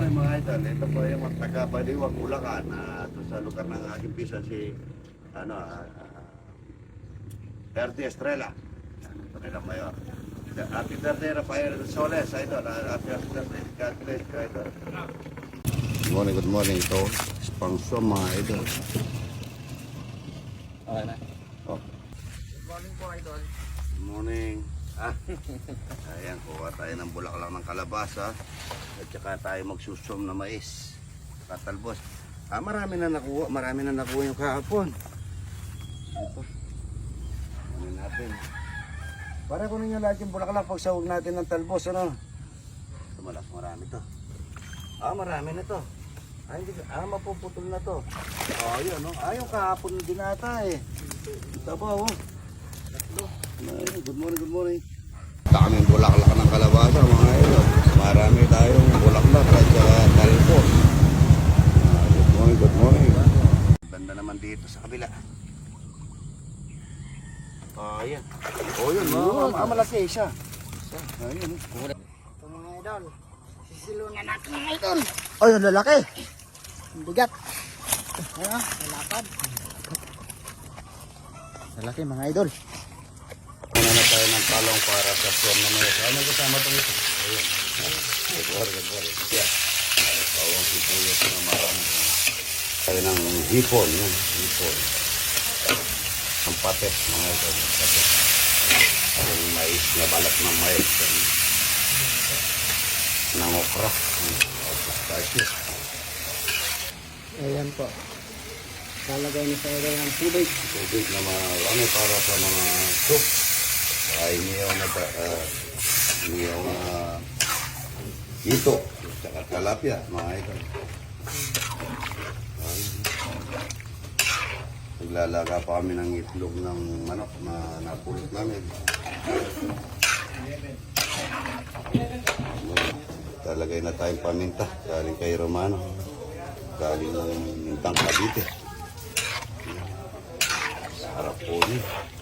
morning mga idol. Ito po yung mga taga Baliwag, Bulacan. Uh, ito sa lugar ng aking pisa si ano, uh, Erdi Estrella. Yan, Ito nila mayor. Happy birthday Rafael Soles, idol. Happy birthday. God bless you, idol. Good morning, good morning. Ito, sponsor mga idol. Okay na. Oh, Morning po, idol. good morning. Ah, ayan, kuha tayo ng bulaklak ng kalabasa. At saka tayo magsusum na mais. Katalbos. Ah, marami na nakuha. Marami na nakuha yung kahapon. Ito. Ano natin. Para kunin nyo lahat yung bulaklak pag sahog natin ng talbos, ano? Ito malak, marami to. Ah, marami na to. Ah, hindi, ah, mapuputol na to. Oh, yun, no? Ah, yung kahapon din ata eh. Ito ba, oh? Tatlo. Good morning, good morning. Daming bulaklak ng kalabasa, mga idol. Marami tayong bulaklak at saka talbos. Ah, good morning, good morning. Banda naman dito sa kabila. Ah, yan. Oh, yun. Oh, ah, malaki siya. Ayun. Ito mga idol. Sisilunan natin mga idol. Ay, ang lalaki. Ang bigat. Ano? Lalakad. Lalaki mga idol. Tayo ng talong para sa swam na mga Ano kasama itong ito? Ayun. Good morning, good morning. Yeah. Bawang sibuyas na marami. Tayo ng hipon. Yan, hipon. Ang pates, mga ito. ang pates. Yung mais, na balat ng mais. Yan. Ng okra. Pistachio. Ayan po. Lalagay ni sa idol ng tubig. tubig na marami para sa mga soup. Ay niyaw na uh, niyaw na ito, tsaka talapia, mga ito. Naglalaga pa kami ng itlog ng manok na napulot namin. Talagay na tayong paminta, galing kay Romano. Galing ng Mintang Cavite. Sarap po niya.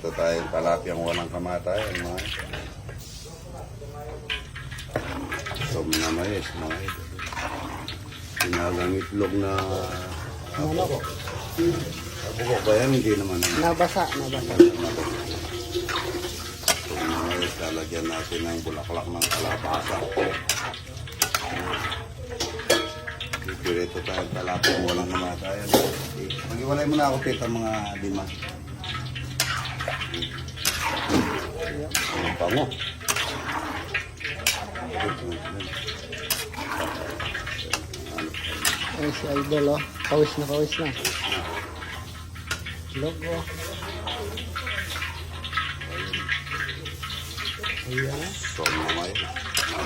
Ito tayong talapyang walang kamatayan, mga Som na mais, mga ito. Sinagang itlog na Manok. Abuko ba yan? Hindi naman. Nabasa. Nabasa. So, mais, lalagyan natin ng bulaklak ng kalabasa. Diretso tayo talapong walang namatayan. Mag-iwalay mo na ako tita mga lima. Ang pango. Ayan si idol oh. Pawis na pawis na. Logo. Ayan. Son na may.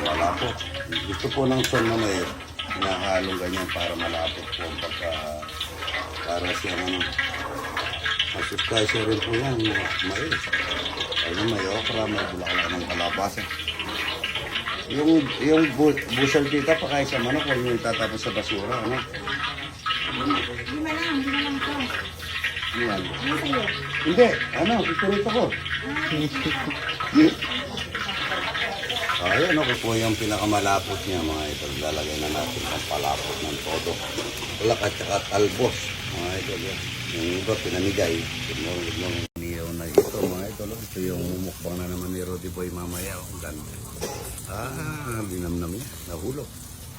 Malapot. Gusto po ng son na may. Hinahalong ganyan para malapot po pagka para siya ano. Masustansya rin po yan. Mais. Ayun, may okra, may bulaklak ng kalabasa. Yung, yung bu busal tita pa kahit sa manok, huwag nyo itatapos sa basura, ano? Lima lang, lima lang ito. Ano yan? Ano sa'yo? Hindi, ano, piturito ko. Ayun, ako po yung pinakamalapot niya mga idol. Lalagay na natin ang palapot ng todo. Tulak at saka talbos, mga idol. Yan. Yung iba pinamigay. Good morning, good morning. Niyaw na ito, mga oh. Ito yung mumukbang na naman ni Roddy Boy mamaya. Oh. Ganda. Ah, binamnam niya. Nahulog.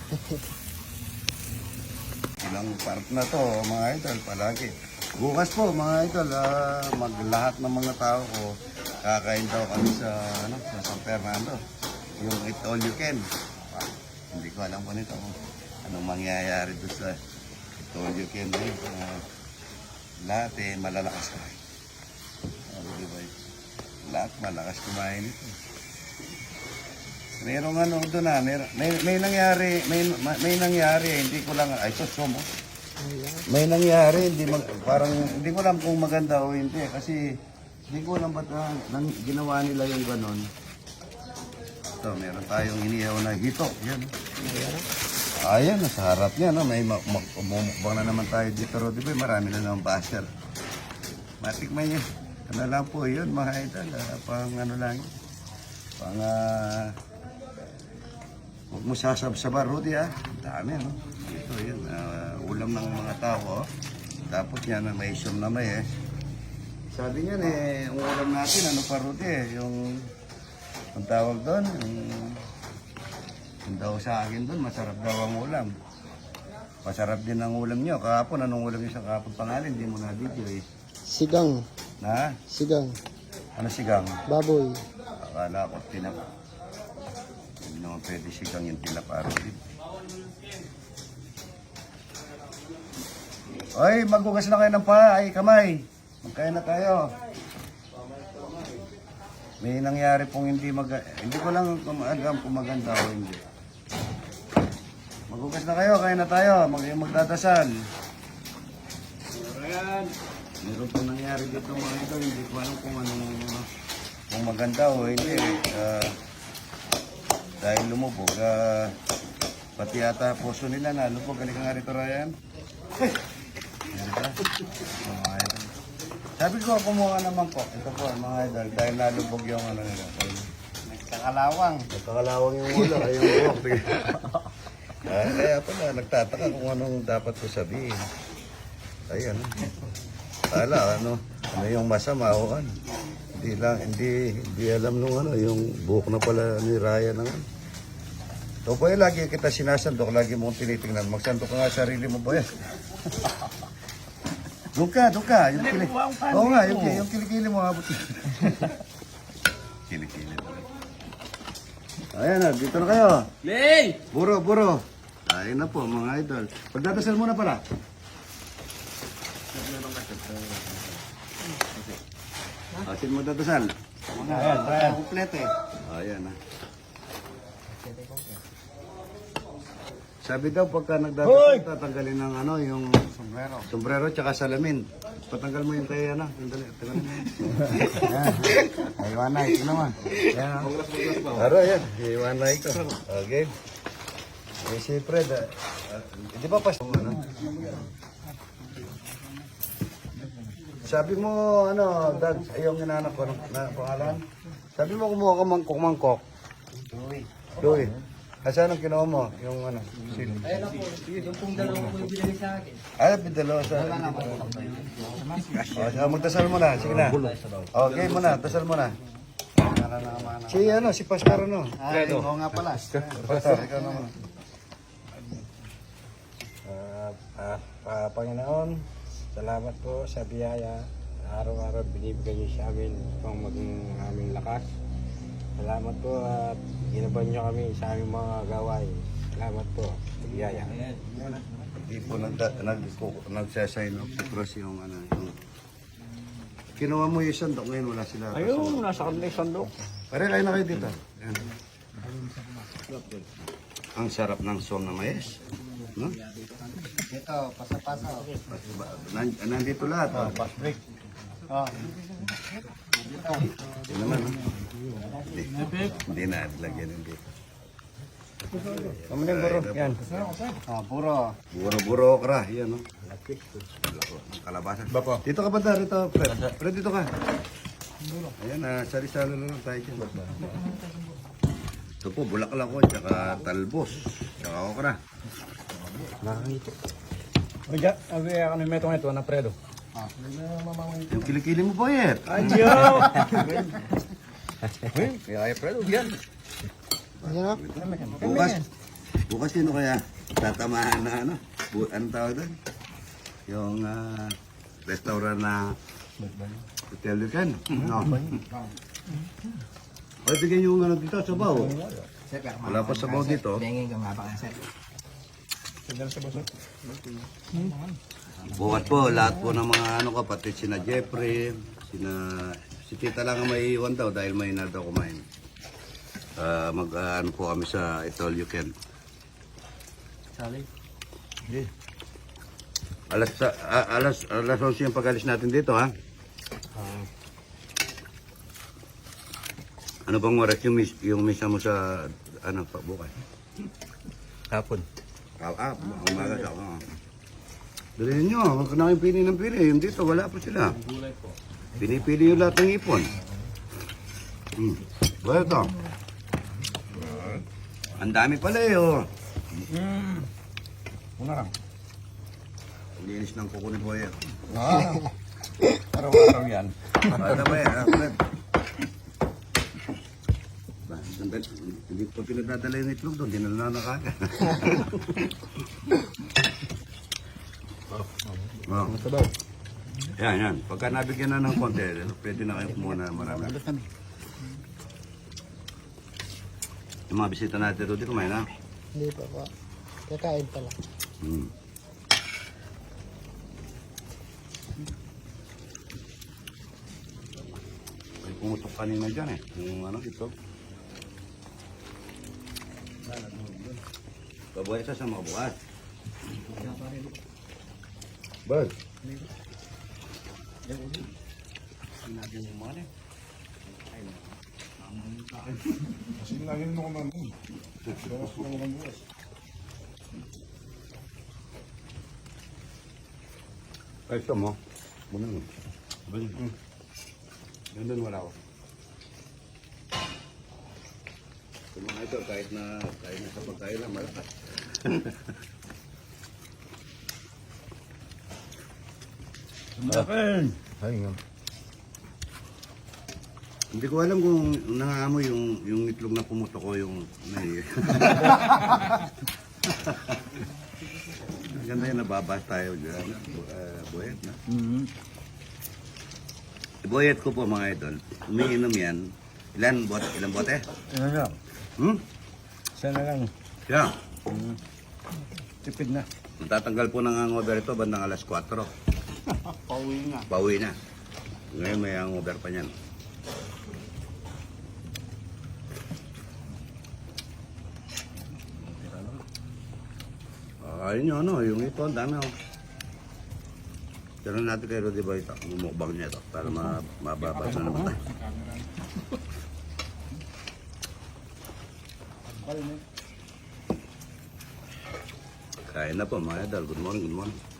Ilang part na to, mga idol, palagi. Bukas po, mga idol, ah, maglahat ng mga tao ko, kakain daw kami sa, ano, sa San Fernando. Yung It All You Can. Ah, hindi ko alam po nito kung anong mangyayari doon sa It All You Can. Eh. Ah, lahat eh, malalakas kumain. Ah, di ba? Lahat malakas kumain ito. Merong ano doon na, mer may, may nangyari, may, may nangyari, hindi ko lang, ay sus, mo. Ayan. May nangyari, hindi mag, parang hindi ko alam kung maganda o hindi kasi hindi ko alam ba't ah, nang, ginawa nila yung ganon. Ito, meron tayong inihaw na hito. Yan. Ayan, nasa harap niya. No? May ma- ma- umumukbang na naman tayo dito, Rodi Boy. Marami na naman basher. Matikman niyo. Ano lang po yun, mga idol. ah, pang ano lang. Pang, ah, huwag mo sasabsabar, Rudy, ah. Dami, no? Ito, yun. ah, ulam ng mga tao, oh. Tapos yan, ah, may isom na may, eh. Sabi niyan, eh, ang ulam natin, ano pa, Rudy, eh. Yung, ang tawag doon, yung daw sa akin doon, masarap daw ang ulam. Masarap din ang ulam niyo. Kahapon, anong ulam niyo sa kahapon pangalan? Hindi mo na video, eh. Sigang. Na? Sigang. Ano sigang? Baboy. Akala ko tinapa. Hindi naman pwede sigang yung tinapa rin. Oy, maghugas na kayo ng paa. Ay, kamay. Magkain na tayo. May nangyari pong hindi mag... Hindi ko lang alam kung maganda o hindi. Maghugas na kayo, kain na tayo. Mag magdadasal. Meron pong nangyari dito mga ito. Hindi ko alam kung anong kung maganda o hindi. Ah, dahil lumubog. ah, pati yata puso nila na lumubog. Halika nga rito, Ryan. Ayan ka. Mga idol. Sabi ko, kumuha naman po. Ito po, mga idol. Dahil nalubog yung ano nila. Nagkakalawang. Nagkakalawang yung ulo. Ay, yung buhok. Ah, kaya pala, nagtataka kung anong dapat ko sabihin. Ayan. Kala, ano, ano yung masama o ano. Hindi lang, hindi, hindi alam nung ano, yung buhok na pala ni Ryan ng ano. So, po lagi kita sinasandok, lagi mong tinitingnan. Magsandok ka nga sa sarili mo, boy. Doon ka, doon ka. Yung kili... Oo nga, yung, yung kilikili mo, abot. kilikili mo. Ayan na, dito na kayo. Lay! Buro, buro. Ayun na po, mga idol. Pagdadasal muna pala. Asin mo dadasal. Ayan, ayan. Kompleto eh. Ayan na. Sabi daw pagka nagdadasal, tatanggalin ng ano, yung sombrero. Sombrero tsaka salamin. Patanggal mo yung kaya na. Tanggal, tanggal mo. Aywanay, ito naman. Ayan. oh. Aro, yan. Iwanay ko. Okay. Eh, si Fred, ah, ah, di ba pas... Ano? Sabi mo, ano, dad, yung inanak ko, na pangalan? Sabi mo kumuha ka mangkok, mangkok. Uy. Doy. Asa anong kinuha mo? Yung ano? Sil. Ayun ako, yung pong dalawa ko yung binili sa akin. Ay, pidalo sa... O, oh, magdasal mo na. Sige na. Okay mo na. Dasal mo na. Si ano, si Pastor ano? Ay, oo nga pala. Pastor, ikaw naman. Ah, ah, Panginoon, salamat po sa biyaya. Araw-araw binibigay niyo sa amin upang maging aming lakas. Salamat po at ginaban niyo kami sa aming mga gawain. Salamat po sa biyaya. Hindi po nagda, nag, nagsasign the cross yung ano. Yung, kinuha mo yung sandok ngayon, wala sila. Ayun, nasa kanila yung sandok. Pare, kayo na kayo dito. Yan. Ang sarap ng song na mais. No? Ito, pasa-pasa. Nan- nandito lahat. Oh. Fast break. Oh. Yan naman. no? Hindi, na lagyan hindi. Kami din bro. Yan. Ah, puro. Buro-buro okra. Yan, no? Laki. Ang kalabasan. Dito ka ba da? Rito, Fred. Fred, dito ka. Ayan, na sari-salo na lang tayo dyan. Ito po, bulaklak ko, tsaka talbos, tsaka okra. O dyan, abi ako ni Metong ito, na predo. Yung kilikili mo po, Yet. Adyo! Kaya kaya predo, yan. Ayan. Bukas, bukas sino kaya tatamaan na ano? Bu ano tawag doon? Yung ah, restaurant na Hotel Lucan. No. Ay, bigyan yung ano dito, sabaw. Wala pa sabaw dito. Bengeng ka nga ba kasi? Bukas po, lahat po ng mga ano kapatid, sina Jeffrey, sina... Si Tita lang ang may iwan daw dahil may na daw kumain. Ah, mag ah, ano po kami sa Itol You Can. Alas, sa- ah, alas, alas 11 yung pag-alis natin dito, ha? Ano bang oras yung, yung misa mo sa, ano, pa, bukas? Hapon. Ah, ah, umaga sa ako. Dali nyo, huwag na kayong pili ng pili. Yung dito, wala pa sila. Pinipili yung lahat ng ipon. Hmm. Well, ito. Ang dami pala eh, oh. Una lang. Ang linis ng kuko ni Boyer. Ah. Araw-araw yan. Ano ba yan? sandali, Hindi ko pinagdadala yung itlog doon. Dinala na kagad. oh. Sabaw. Yan, yan. Pagka nabigyan na ng konti, pwede na kayo kumuha na marami. Yung mga bisita natin di kumain na. Hindi pa pa. Kakain pala. Hmm. May pumutok kanina dyan eh. Yung ano, ito. Babuhay sa sa mga bukas. Bag. Sinabi mo man eh. Kasi lagi mo. Bawas ko naman buwas. Ay, ito mo. Muna mo. Hmm. Yan doon wala ko. Ito mga ito, kahit na, kahit na sa pagkain lang, malakas. Ay, nga. Hindi ko alam kung nangaamoy yung, yung itlog na pumutok ko yung may... Ganda yung nababas tayo dyan. Uh, buhet na. Mm-hmm. Buhet ko po mga idol. Umiinom yan. Ilan bote? Ilan bote? Ano lang? Hmm? Sana lang. Yeah. Tipid na. Matatanggal po ng hangover ito bandang alas 4. Pauwi na. Pauwi na. Ngayon may hangover pa niyan. Ah, yun, ano, yung ito, ang dami oh. Pero natin kay Rudy Boy ito, mumukbang niya ito para ma mababas na naman tayo. Kain na po mga idol. Good morning, good morning.